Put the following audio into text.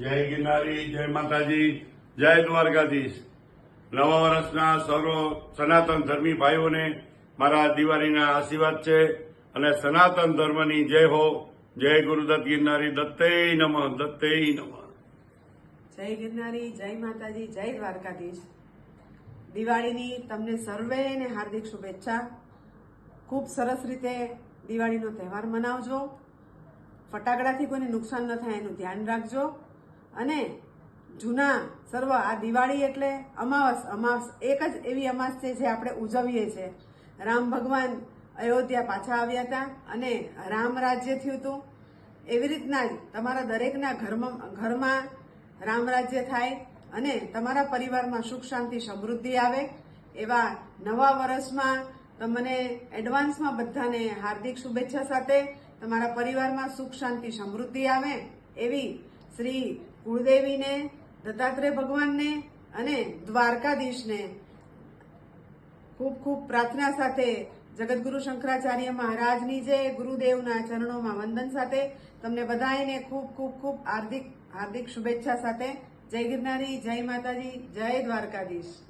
જય ગિરનારી, જય માતાજી, જય દ્વારકાધીશ. નવા વર્ષના સૌરો સનાતન ધર્મી ભાઈઓને મારા દિવાળીના આશીર્વાદ છે અને સનાતન ધર્મની જય હો. જય ગુરુદત્ત ગિરનારી દત્તે નમઃ દત્તે નમઃ. જય ગિરનારી, જય માતાજી, જય દ્વારકાધીશ. દિવાળીની તમને સર્વેને હાર્દિક શુભેચ્છા. ખૂબ સરસ રીતે દિવાળીનો તહેવાર મનાવજો. ફટાકડાથી કોઈને નુકસાન ન થાય એનું ધ્યાન રાખજો. અને જૂના સર્વ આ દિવાળી એટલે અમાવસ અમાસ એક જ એવી અમાસ છે જે આપણે ઉજવીએ છીએ રામ ભગવાન અયોધ્યા પાછા આવ્યા હતા અને રામ રાજ્ય થયું હતું. એવી રીતના જ તમારા દરેકના ઘરમાં ઘરમાં રામ રાજ્ય થાય અને તમારા પરિવારમાં સુખ, શાંતિ, સમૃદ્ધિ આવે. એવા નવા વર્ષમાં તમને એડવાન્સમાં બધાને હાર્દિક શુભેચ્છા સાથે તમારા પરિવારમાં સુખ, શાંતિ, સમૃદ્ધિ આવે એવી શ્રી કુળદેવીને, દત્તાત્રેય ભગવાનને અને દ્વારકાધીશને ખૂબ ખૂબ પ્રાર્થના સાથે જગતગુરુ શંકરાચાર્ય મહારાજની જે ગુરુદેવના ચરણોમાં વંદન સાથે તમને બધાને ખૂબ ખૂબ ખૂબ હાર્દિક હાર્દિક શુભેચ્છા સાથે. જય ગિરનારી, જય માતાજી, જય દ્વારકાધીશ.